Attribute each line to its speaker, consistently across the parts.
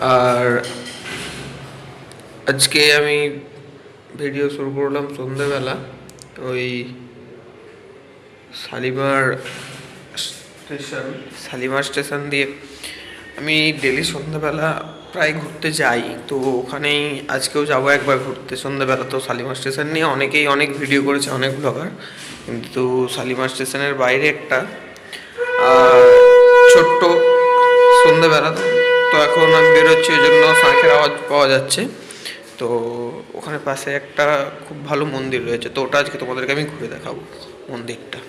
Speaker 1: আর আজকে আমি ভিডিও শুরু করলাম সন্ধ্যেবেলা ওই শালিমার স্টেশন শালিমার স্টেশন দিয়ে। আমি ডেলি সন্ধ্যেবেলা প্রায় ঘুরতে যাই, তো ওখানেই আজকেও যাব একবার ঘুরতে। সন্ধ্যেবেলা তো শালিমার স্টেশন নিয়ে অনেকেই অনেক ভিডিও করেছে, অনেক ব্লগার কিন্তু শালিমার স্টেশনের বাইরে একটা ছোট্ট সন্ধ্যেবেলা এখন আমি বেরোচ্ছি ওই জন্য শাঁখের আওয়াজ পাওয়া যাচ্ছে। তো ওখানে পাশে একটা খুব ভালো মন্দির রয়েছে। তো ওটা আজকে তোমাদেরকে আমি ঘুরে দেখাবো মন্দিরটা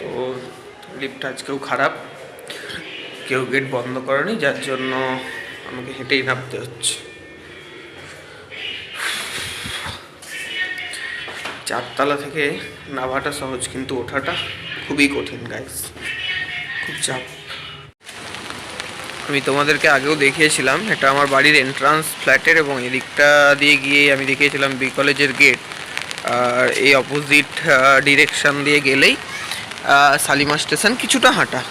Speaker 1: তো লিফট আজকেও খারাপ। কেউ গেট বন্ধ করেনি, যার জন্য আমাকে হেঁটেই নামতে হচ্ছে। চারতলা থেকে নামাটা সহজ, কিন্তু ওঠাটা খুবই কঠিন গাইস খুব চাপ। আমি তোমাদেরকে আগেও দেখিয়েছিলাম, এটা আমার বাড়ির এন্ট্রান্স ফ্ল্যাটের এবং এদিকটা দিয়ে গিয়ে আমি দেখিয়েছিলাম বি কলেজের গেট আর এই অপোজিট ডিরেকশন দিয়ে গেলেই আহ, শালিমার স্টেশন কিছুটা হাঁটা।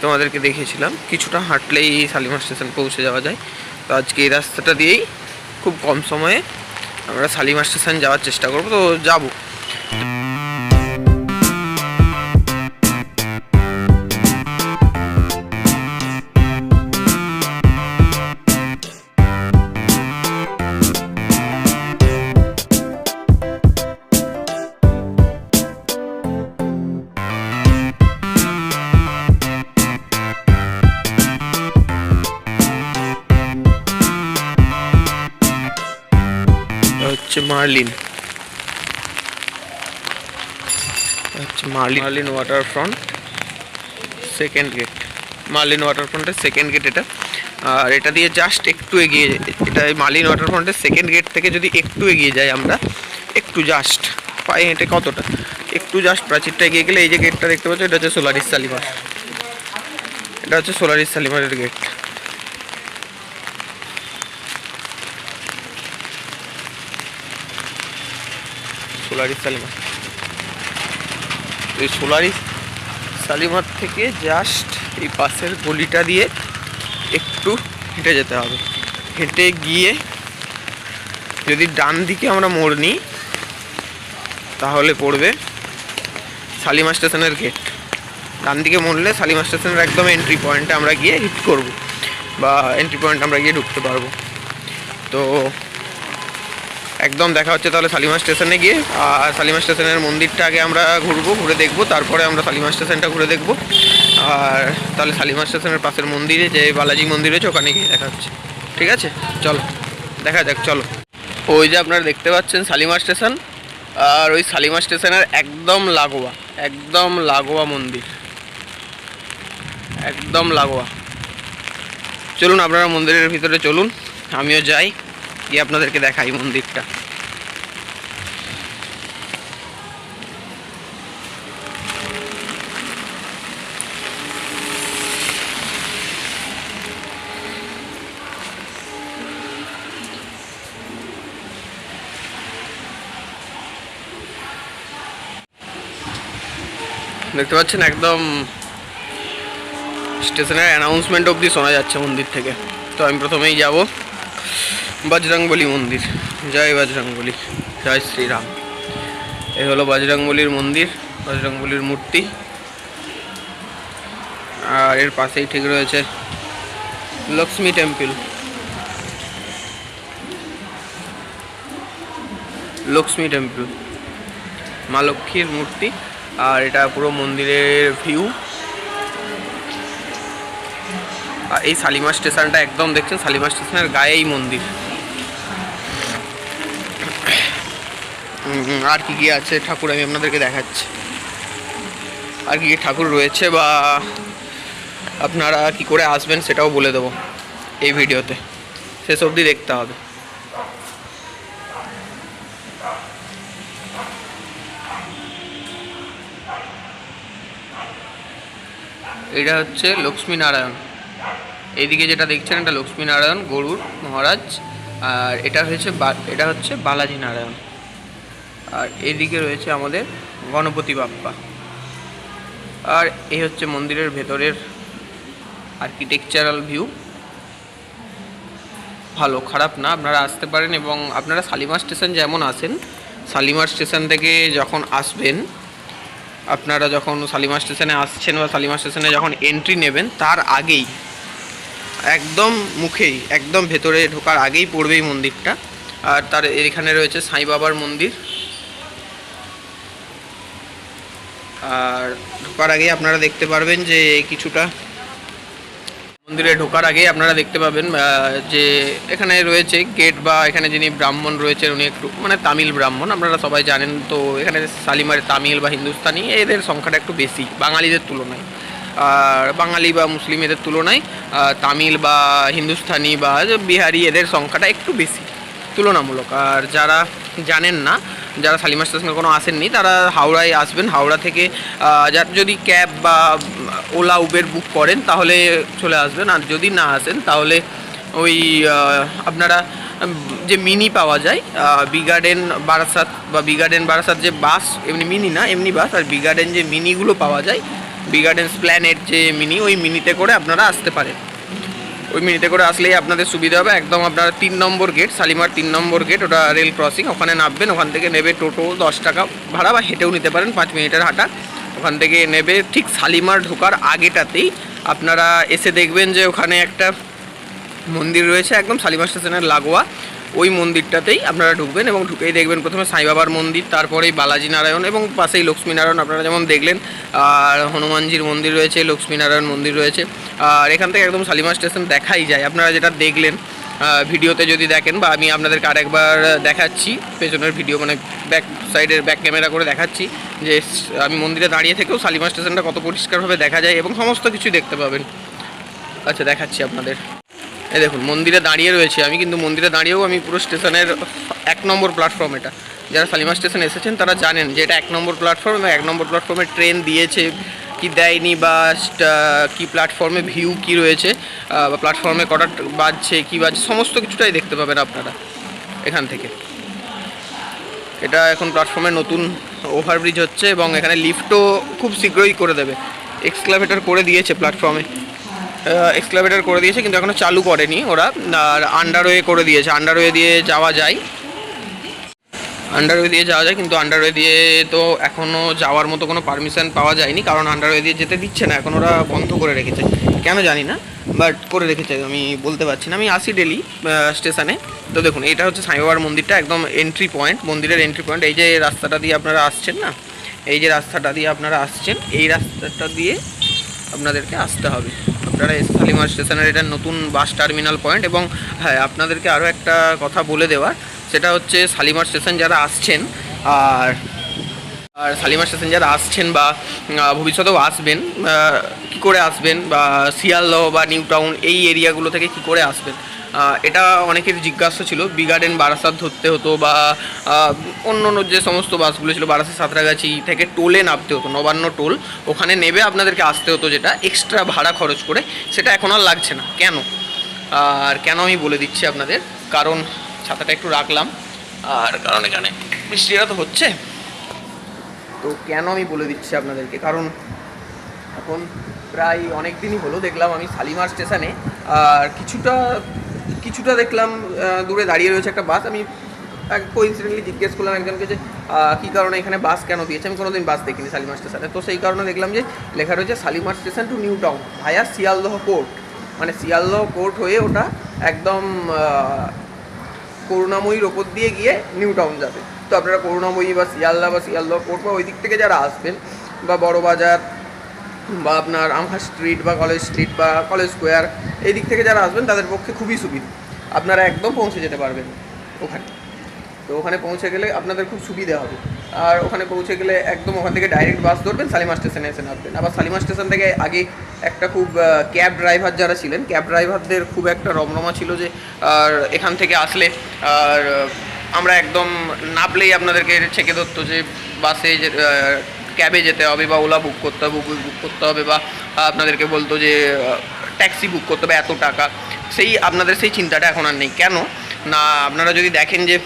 Speaker 1: তোমাদেরকে দেখিয়েছিলাম কিছুটা হাঁটলেই শালিমার স্টেশন পৌঁছে যাওয়া যায়। তো আজকে এই রাস্তাটা দিয়েই খুব কম সময়ে আমরা শালিমার স্টেশন যাওয়ার চেষ্টা করব। তো যাব। Marlin Marlin Marlin water front second gate Marlin water ফ্রন্টের সেকেন্ড গেট এটা। আর এটা দিয়ে জাস্ট একটু এগিয়ে, এটা মার্লিন ওয়াটার ফ্রন্টের সেকেন্ড গেট থেকে যদি একটু এগিয়ে যাই আমরা, একটু জাস্ট পায়ে হেঁটে কতটা? একটু জাস্ট প্রাচীরটা এগিয়ে গেলে এই যে গেটটা দেখতে পাচ্ছ, এটা হচ্ছে সোলারিস সালিমার এটা হচ্ছে সোলারিস সালিমারের গেট সোলারিস সালিমার এই সোলারিস সালিমার থেকে জাস্ট এই পাশের গলিটা দিয়ে একটু হেঁটে যেতে হবে। হেঁটে গিয়ে যদি ডান দিকে আমরা মোড় নিই, তাহলে পড়বে শালিমা স্টেশনের গেট ডান দিকে মোড়লে শালিমা স্টেশনের একদম এন্ট্রি পয়েন্টে আমরা গিয়ে হিট করব বা এন্ট্রি পয়েন্ট আমরা গিয়ে ঢুকতে পারব। তো একদম দেখা হচ্ছে তাহলে শালিমা স্টেশনে গিয়ে, আর শালিমা স্টেশনের মন্দিরটা আগে আমরা ঘুরবো, ঘুরে দেখব, তারপরে আমরা শালিমা স্টেশনটা ঘুরে দেখব। আর তাহলে শালিমা স্টেশনের পাশের মন্দিরে, যে বালাজি মন্দির রয়েছে, ওখানে গিয়ে দেখা হচ্ছে। ঠিক আছে? চলো, দেখা যাক, চলো। ওই যে আপনারা দেখতে পাচ্ছেন শালিমা স্টেশন, আর ওই শালিমা স্টেশনের একদম লাগোয়া একদম লাগোয়া মন্দির। একদম লাগোয়া। চলুন আপনারা মন্দিরের ভিতরে চলুন, আমিও যাই। গিয়ে আপনাদেরকে দেখাই মন্দিরটা দেখতে পাচ্ছেন একদম স্টেশনের অ্যানাউন্সমেন্ট অবধি শোনা যাচ্ছে মন্দির থেকে। তো আমি প্রথমেই যাব। বজরংবলী মন্দির। জয় বজরংবলী, জয় শ্রীরাম। এ হলো বজরংবলীর মন্দির, বজরংবলীর মূর্তি। আর এর পাশেই ঠিক রয়েছে লক্ষ্মী টেম্পল। লক্ষ্মী টেম্পল, মা লক্ষ্মীর মূর্তি। আর এটা পুরো মন্দিরের ভিউ। আর এই শালিমা স্টেশনটা একদম দেখছেন? শালিমা স্টেশনের গায়েই মন্দির। আর কি কি আছে? ঠাকুর আমি আপনাদেরকে দেখাচ্ছি। আর কি কি ঠাকুর রয়েছে বা আপনারা কি করে আসবেন সেটাও বলে দেবো এই ভিডিওতে। শেষ অবধি দেখতে হবে। এটা হচ্ছে লক্ষ্মী নারায়ণ এইদিকে যেটা দেখছেন, এটা লক্ষ্মী নারায়ণ গরুর মহারাজ। আর এটা হয়েছে এটা হচ্ছে বালাজি নারায়ণ। আর এদিকে রয়েছে আমাদের গণপতি বাপ্পা। আর এই হচ্ছে মন্দিরের ভেতরের আর্কিটেকচারাল ভিউ ভালো, খারাপ না, আপনারা আসতে পারেন এবং আপনারা শালিমার স্টেশন যেমন আসেন, শালিমার স্টেশন থেকে যখন আসবেন, আপনারা যখন শালিমার স্টেশনে আসছেন বা শালিমার স্টেশনে যখন এন্ট্রি নেবেন, তার আগেই, একদম মুখেই, একদম ভেতরে ঢোকার আগেই পড়বে এই মন্দিরটা। আর তার এখানে রয়েছে সাই বাবার মন্দির। আর ঢোকার আগেই আপনারা দেখতে পারবেন যে কিছুটা মন্দিরে ঢোকার আগেই আপনারা দেখতে পাবেন যে এখানে রয়েছে গেট বা এখানে যিনি ব্রাহ্মণ রয়েছেন উনি একটু মানে তামিল ব্রাহ্মণ, আপনারা সবাই জানেন তো এখানে শালিমার তামিল বা হিন্দুস্তানি, এদের সংখ্যাটা একটু বেশি, বাঙালিদের তুলনায়। আর বাঙালি বা মুসলিম এদের তুলনায় তামিল বা হিন্দুস্তানি বা বিহারি এদের সংখ্যাটা একটু বেশি, তুলনামূলক। আর যারা জানেন না যারা শালিমার স্টেশনে কোনো আসেননি, তারা হাওড়ায় আসবেন। হাওড়া থেকে যার যদি ক্যাব বা ওলা, উবের বুক করেন, তাহলে চলে আসবেন। আর যদি না আসেন, তাহলে ওই আপনারা যে মিনি পাওয়া যায় বি গার্ডেন, বারাসাত বা বি গার্ডেন, বারাসাত যে বাস, এমনি মিনি না, এমনি বাস, আর বি গার্ডেন যে মিনিগুলো পাওয়া যায়, বি গার্ডেন প্ল্যানেট যে মিনি, ওই মিনিতে করে আপনারা আসতে পারেন। ওই মিনিটে করে আসলেই আপনাদের সুবিধা হবে। একদম আপনার তিন নম্বর গেট শালিমার তিন নম্বর গেট ওটা রেল ক্রসিং ওখানে নামবেন, ওখান থেকে নেবে টোটো দশ টাকা ভাড়া বা হেঁটেও নিতে পারেন পাঁচ মিনিটের হাঁটা। ওখান থেকে নেবে ঠিক শালিমার ঢোকার আগেটাতেই আপনারা এসে দেখবেন যে ওখানে একটা মন্দির রয়েছে একদম শালিমার স্টেশনের লাগোয়া। ওই মন্দিরটাতেই আপনারা ঢুকবেন এবং ঢুকেই দেখবেন প্রথমে সাই বাবার মন্দির, তারপরেই বালাজি নারায়ণ এবং পাশেই লক্ষ্মীনারায়ণ আপনারা যেমন দেখলেন, আর হনুমানজির মন্দির রয়েছে লক্ষ্মীনারায়ণ মন্দির রয়েছে। আর এখান থেকে একদম শালিমার স্টেশন দেখাই যায়। আপনারা যেটা দেখলেন ভিডিওতে যদি দেখেন বা আমি আপনাদেরকে আরেকবার দেখাচ্ছি, পেছনের ভিডিও মানে ব্যাক সাইডের ব্যাক ক্যামেরা করে দেখাচ্ছি যে আমি মন্দিরে দাঁড়িয়ে থেকেও শালিমার স্টেশনটা কত পরিষ্কারভাবে দেখা যায় এবং সমস্ত কিছু দেখতে পাবেন। আচ্ছা দেখাচ্ছি আপনাদের। এই দেখুন, মন্দিরে দাঁড়িয়ে রয়েছে আমি, কিন্তু মন্দিরে দাঁড়িয়েও আমি পুরো স্টেশনের এক নম্বর প্ল্যাটফর্ম এটা। যারা শালিমার স্টেশন এসেছেন, তারা জানেন যে এটা এক নম্বর প্ল্যাটফর্ম এবং এক নম্বর প্ল্যাটফর্মে ট্রেন দিয়েছে, কি দেয়নি বা কি প্ল্যাটফর্মে ভিউ কি রয়েছে বা প্ল্যাটফর্মে কটা বাজছে, কি বাজছে, সমস্ত কিছুটাই দেখতে পাবেন আপনারা এখান থেকে। এটা এখন প্ল্যাটফর্মে নতুন ওভারব্রিজ হচ্ছে এবং এখানে লিফটও খুব শীঘ্রই করে দেবে। এক্সক্লাভেটার করে দিয়েছে প্ল্যাটফর্মে এক্সক্লাভেটর করে দিয়েছে, কিন্তু এখনও চালু করেনি ওরা। আর আন্ডারওয়ে করে দিয়েছে আন্ডারওয়ে দিয়ে যাওয়া যায়। আন্ডারওয়ে দিয়ে যাওয়া যায়, কিন্তু আন্ডারওয়ে দিয়ে তো এখনও যাওয়ার মতো কোনো পারমিশন পাওয়া যায়নি, কারণ আন্ডারওয়ে দিয়ে যেতে দিচ্ছে না, এখন ওরা বন্ধ করে রেখেছে। কেন জানি না বাট করে রেখেছে, আমি বলতে পারছি না। আমি আসি ডেলি স্টেশনে তো দেখুন, এটা হচ্ছে সাইবাবার মন্দিরটা, একদম এন্ট্রি পয়েন্ট মন্দিরের এন্ট্রি পয়েন্ট এই যে রাস্তাটা দিয়ে আপনারা আসছেন না, এই যে রাস্তাটা দিয়ে আপনারা আসছেন, এই রাস্তাটা দিয়ে আপনাদেরকে আসতে হবে। আপনারা শালিমার স্টেশনের এটা নতুন বাস টার্মিনাল পয়েন্ট এবং হ্যাঁ আপনাদেরকে আরও একটা কথা বলে দেওয়ার, সেটা হচ্ছে শালিমার স্টেশন যারা আসছেন, আর আর শালিমার স্টেশন যারা আসছেন বা ভবিষ্যতেও আসবেন কী করে আসবেন বা, শিয়ালদহ বা নিউ টাউন এই এরিয়াগুলো থেকে কি করে আসবেন? এটা অনেকের জিজ্ঞাসা ছিল। বি গার্ডেন বারাসাত ধরতে হতো বা অন্য অন্য যে সমস্ত বাসগুলো ছিল, বারাসাত, সাঁতরাগাছি থেকে টোলে নামতে হতো, নবান্ন টোল। ওখানে নেবে আপনাদেরকে আসতে হতো যেটা এক্সট্রা ভাড়া খরচ করে। সেটা এখন আর লাগছে না। কেন? আর কেন আমি বলে দিচ্ছি আপনাদের? কারণ ছাতাটা একটু রাখলাম। আর কারণ এখানে বৃষ্টিটা তো হচ্ছে। তো কেন আমি বলে দিচ্ছি আপনাদেরকে? কারণ এখন প্রায় অনেক দিনই হলো, দেখলাম আমি শালিমার স্টেশনে। আর কিছুটা কিছুটা দেখলাম দূরে দাঁড়িয়ে রয়েছে একটা বাস। আমি কোইন্সিডেন্টলি জিজ্ঞেস করলাম একজনকে যে কী কারণে এখানে বাস কেন দিয়েছে? আমি কোনোদিন বাস দেখিনি শালিমার স্টেশনে। তো সেই কারণে দেখলাম যে, লেখা রয়েছে Shalimar station to new town via Sealdah court মানে শিয়ালদহ কোর্ট হয়ে ওটা একদম করুণাময়ীর ওপর দিয়ে গিয়ে নিউ টাউন যাবে। তো আপনারা করুণাময়ী বা শিয়ালদা বা শিয়ালদহ কোর্ট বা ওই দিক থেকে যারা আসবেন বা বড় বাজার বা আপনার আমহা স্ট্রিট বা কলেজ স্ট্রিট বা কলেজ স্কোয়ার এই দিক থেকে যারা আসবেন, তাদের পক্ষে খুবই সুবিধা। আপনারা একদম পৌঁছে যেতে পারবেন ওখানে। তো ওখানে পৌঁছে গেলে আপনাদের খুব সুবিধা হবে। আর ওখানে পৌঁছে গেলে একদম ওখান থেকে ডাইরেক্ট বাস ধরবেন, সালিমা স্টেশনে এসে নামবেন। আবার সালিমা স্টেশন থেকে আগে একটা খুব ক্যাব ড্রাইভার যারা ছিলেন ক্যাব ড্রাইভারদের খুব একটা রমরমা ছিল যে, আর এখান থেকে আসলে, আর আমরা একদম নামলেই আপনাদেরকে ছেঁকে ধরতো যে বাসে যে ক্যাবে যেতে হবে বা ওলা বুক করতে হবে বুক করতে হবে বা আপনাদেরকে বলতো যে ট্যাক্সি বুক করতে হবে এত টাকা। সেই আপনাদের সেই চিন্তাটা এখন আর নেই। কেন? না, আপনারা যদি দেখেন যে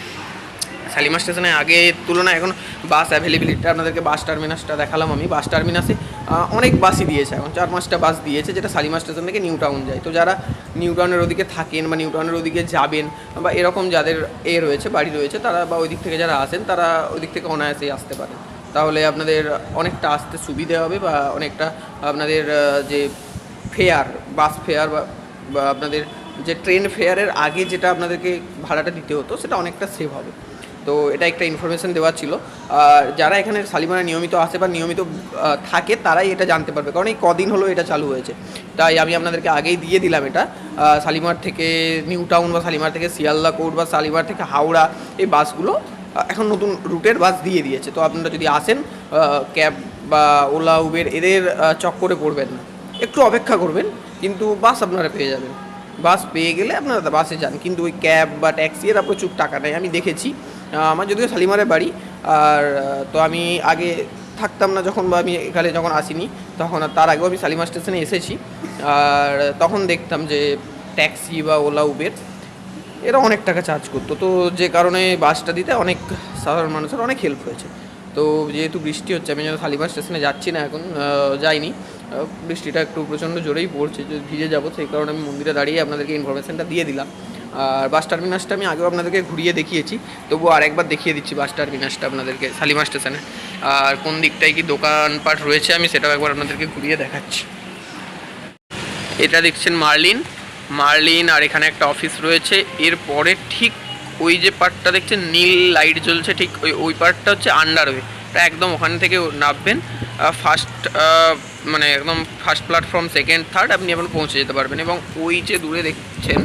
Speaker 1: শালিমা স্টেশনে আগে তুলনায় এখন বাস অ্যাভেলেবিলিটি আপনাদেরকে বাস টার্মিনাসটা দেখালাম আমি। বাস টার্মিনাসে অনেক বাসই দিয়েছে। এখন চার পাঁচটা বাস দিয়েছে যেটা শালিমা স্টেশন থেকে নিউ টাউন যায়। তো যারা নিউ টাউনের ওদিকে থাকেন বা নিউ টাউনের ওদিকে যাবেন বা এরকম যাদের এ রয়েছে, বাড়ি রয়েছে, তারা বা ওই দিক থেকে যারা আসেন, তারা ওই দিক থেকে অনায়াসেই আসতে পারেন। তাহলে আপনাদের অনেকটা আসতে সুবিধে হবে বা অনেকটা আপনাদের যে ফেয়ার, বাস ফেয়ার বা আপনাদের যে ট্রেন ফেয়ারের আগে যেটা আপনাদেরকে ভাড়াটা দিতে হতো, সেটা অনেকটা সেভ হবে। তো এটা একটা ইনফরমেশন দেওয়া ছিল। আর যারা এখানে শালিমারা নিয়মিত আসে বা নিয়মিত থাকে, তারাই এটা জানতে পারবে। কারণ এই কদিন হলো এটা চালু হয়েছে। তাই আমি আপনাদেরকে আগেই দিয়ে দিলাম এটা। শালিমার থেকে নিউ টাউন বা শালিমার থেকে শিয়ালদা কোর্ট বা শালিমার থেকে হাওড়া এই বাসগুলো এখন নতুন রুটের বাস দিয়ে দিয়েছে। তো আপনারা যদি আসেন ক্যাব বা ওলা, উবের, এদের চক্করে পড়বেন না। একটু অপেক্ষা করবেন, কিন্তু বাস আপনারা পেয়ে যাবেন। বাস পেয়ে গেলে আপনারা বাসে যান। কিন্তু ওই ক্যাব বা ট্যাক্সি, এরা প্রচুর টাকা নেয়। আমি দেখেছি আমার যদিও শালিমারে বাড়ি, আর, তো আমি আগে থাকতাম না যখন বা আমি এখানে যখন আসিনি, তখন আর তার আগেও আমি শালিমার স্টেশনে এসেছি। আর তখন দেখতাম যে ট্যাক্সি বা ওলা, উবের এরা অনেক টাকা চার্জ করতো। তো যে কারণে বাসটা দিতে অনেক সাধারণ মানুষের অনেক হেল্প হয়েছে। তো যেহেতু বৃষ্টি হচ্ছে, আমি যেন শালিমার স্টেশনে যাচ্ছি না এখন যাইনি। বৃষ্টিটা একটু প্রচণ্ড জোরেই পড়ছে, যে ভিজে যাব, সেই কারণে আমি মন্দিরে দাঁড়িয়ে আপনাদেরকে ইনফরমেশনটা দিয়ে দিলাম। আর বাস টার্মিনাসটা আমি আগেও আপনাদেরকে ঘুরিয়ে দেখিয়েছি, তবুও আরেকবার দেখিয়ে দিচ্ছি বাস টার্মিনাসটা আপনাদেরকে শালিমার স্টেশনে আর কোন দিকটায় কি দোকানপাট রয়েছে, আমি সেটাও একবার আপনাদেরকে ঘুরিয়ে দেখাচ্ছি। এটা দেখছেন মার্লিন মার্লিন আর এখানে একটা অফিস রয়েছে। এরপরে ঠিক ওই যে পার্টটা দেখছেন, নীল লাইট জ্বলছে, ঠিক ওই ওই পার্টটা হচ্ছে আন্ডারওয়ে একদম ওখান থেকে নামবেন ফার্স্ট মানে একদম ফার্স্ট প্ল্যাটফর্ম সেকেন্ড থার্ড আপনি এখন পৌঁছে যেতে পারবেন। এবং ওই যে দূরে দেখছেন,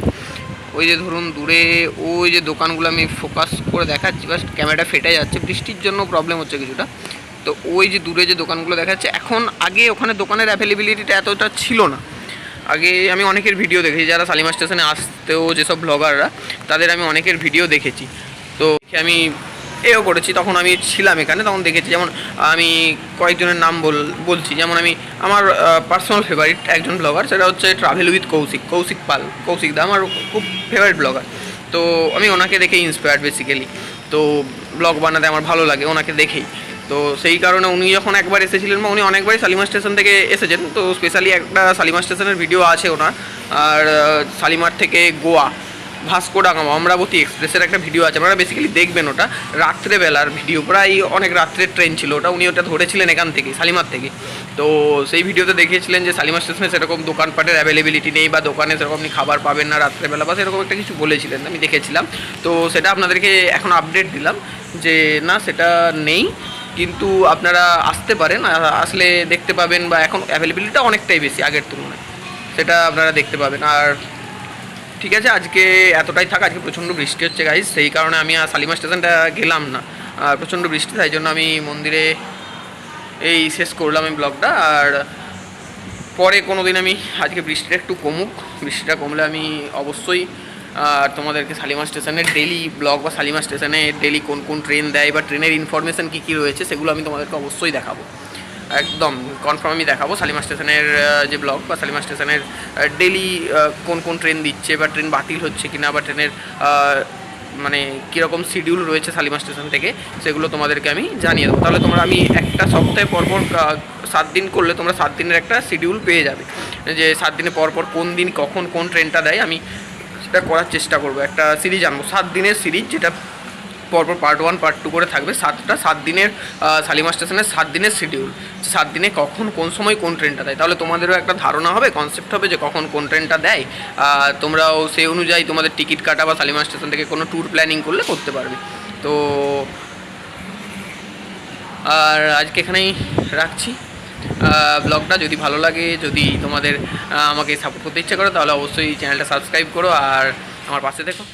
Speaker 1: ওই যে ধরুন দূরে ওই যে দোকানগুলো আমি ফোকাস করে দেখাচ্ছি বাস ক্যামেরাটা ফেটে যাচ্ছে, বৃষ্টির জন্য প্রবলেম হচ্ছে কিছুটা। তো ওই যে দূরে যে দোকানগুলো দেখাচ্ছে, এখন আগে ওখানে দোকানের অ্যাভেলেবিলিটিটা এতটা ছিল না। আগে আমি অনেকের ভিডিও দেখেছি, যারা শালিমার স্টেশনে আসতেও যেসব ব্লগাররা তাদের আমি অনেকের ভিডিও দেখেছি। তো আমি এও করেছি, তখন আমি ছিলাম এখানে, তখন দেখেছি যেমন আমি কয়েকজনের নাম বল, বলছি। যেমন আমি আমার পার্সোনাল ফেভারিট একজন ব্লগার সেটা হচ্ছে ট্রাভেল উইথ কৌশিক কৌশিক পাল, কৌশিক দা আমার খুব ফেভারিট ব্লগার তো আমি ওনাকে দেখে ইন্সপায়ার্ড বেসিক্যালি তো ব্লগ বানাতে আমার ভালো লাগে, ওনাকে দেখেই। তো সেই কারণে উনি যখন একবার এসেছিলেন বা উনি অনেকবারই শালিমা স্টেশন থেকে এসেছেন, তো স্পেশালি একটা শালিমা স্টেশনের ভিডিও আছে ওনার, আর শালিমার থেকে গোয়া, ভাস্কো ডাগামা অমরাবতী এক্সপ্রেসের একটা ভিডিও আছে, আপনারা বেসিক্যালি দেখবেন ওটা, রাত্রেবেলার ভিডিও প্রায় অনেক রাত্রের ট্রেন ছিল ওটা, উনি ওটা ধরেছিলেন এখান থেকে শালিমার থেকে। তো সেই ভিডিওতে দেখিয়েছিলেন যে শালিমার স্টেশনে সেরকম দোকানপাটের অ্যাভেলেবিলিটি নেই বা দোকানে সেরকম আপনি খাবার পাবেন না রাত্রেবেলা, বা সেরকম একটা কিছু বলেছিলেন, আমি দেখেছিলাম। তো সেটা আপনাদেরকে এখন আপডেট দিলাম যে না, সেটা নেই। কিন্তু আপনারা আসতে পারেন আসলে দেখতে পাবেন বা এখন অ্যাভেলেবিলিটা অনেকটাই বেশি আগের তুলনায়। সেটা আপনারা দেখতে পাবেন। আর ঠিক আছে, আজকে এতটাই থাক, আজকে প্রচণ্ড বৃষ্টি হচ্ছে গাইজ সেই কারণে আমি আর শালিমা স্টেশনটা গেলাম না। আর প্রচণ্ড বৃষ্টি, তাই জন্য আমি মন্দিরে এই শেষ করলাম এই ব্লগটা। আর পরে কোনো দিন আমি, আজকে বৃষ্টিটা একটু কমুক, বৃষ্টিটা কমলে আমি অবশ্যই আর তোমাদেরকে শালিমা স্টেশনের ডেলি ব্লগ বা শালিমা স্টেশনে ডেলি কোন কোন ট্রেন দেয় বা ট্রেনের ইনফরমেশান কী কী রয়েছে, সেগুলো আমি তোমাদেরকে অবশ্যই দেখাবো। একদম কনফার্ম আমি দেখাবো শালিমা স্টেশনের যে ব্লগ বা শালিমা স্টেশনের ডেলি কোন কোন ট্রেন দিচ্ছে বা ট্রেন বাতিল হচ্ছে কিনা বা ট্রেনের মানে কীরকম শিডিউল রয়েছে শালিমা স্টেশন থেকে, সেগুলো তোমাদেরকে আমি জানিয়ে দেবো। তাহলে তোমরা আমি একটা সপ্তাহে পরপর সাত দিন করলে তোমরা সাত দিনের একটা শিডিউল পেয়ে যাবে। যে সাত দিনে পরপর কোন দিন কখন কোন ট্রেনটা দেয়, আমি সেটা করার চেষ্টা করব। একটা সিরিজ আনব, সাত দিনের সিরিজ যেটা পরপর পার্ট ওয়ান পার্ট টু করে থাকবে। সাতটা, সাত দিনের শালিমার স্টেশনের সাত দিনের শিডিউল সাত দিনে কখন, কোন সময় কোন ট্রেনটা দেয়? তাহলে তোমাদেরও একটা ধারণা হবে কনসেপ্ট হবে যে কখন কোন ট্রেনটা দেয়। তোমরাও সেই অনুযায়ী তোমাদের টিকিট কাটা বা শালিমার স্টেশন থেকে কোনো ট্যুর প্ল্যানিং করলে করতে পারবে। তো, আর আজকে এখানেই রাখছি। ব্লগটা যদি ভালো লাগে, যদি তোমাদের আমাকে সাপোর্ট করতে ইচ্ছা করো, তাহলে অবশ্যই চ্যানেলটা সাবস্ক্রাইব করো আর আমার পাশে দেখো